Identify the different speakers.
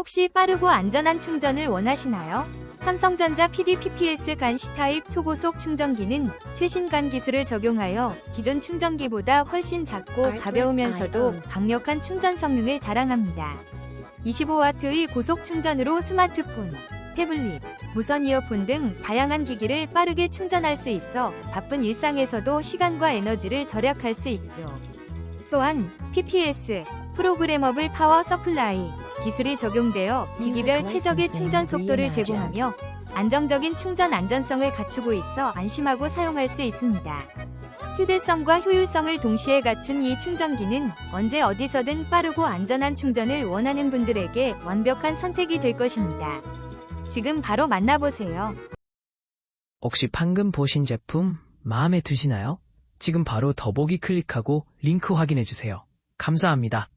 Speaker 1: 혹시 빠르고 안전한 충전을 원하시나요? 삼성전자 PD-PPS 간시 타입 초고속 충전기는 최신 간 기술을 적용하여 기존 충전기보다 훨씬 작고 가벼우면서도 강력한 충전 성능을 자랑합니다. 25W의 고속 충전으로 스마트폰, 태블릿, 무선 이어폰 등 다양한 기기를 빠르게 충전할 수 있어 바쁜 일상에서도 시간과 에너지를 절약할 수 있죠. 또한 PPS, 프로그래머블 파워 서플라이 기술이 적용되어 기기별 최적의 충전 속도를 제공하며 안정적인 충전 안전성을 갖추고 있어 안심하고 사용할 수 있습니다. 휴대성과 효율성을 동시에 갖춘 이 충전기는 언제 어디서든 빠르고 안전한 충전을 원하는 분들에게 완벽한 선택이 될 것입니다. 지금 바로 만나보세요.
Speaker 2: 혹시 방금 보신 제품 마음에 드시나요? 지금 바로 더보기 클릭하고 링크 확인해 주세요. 감사합니다.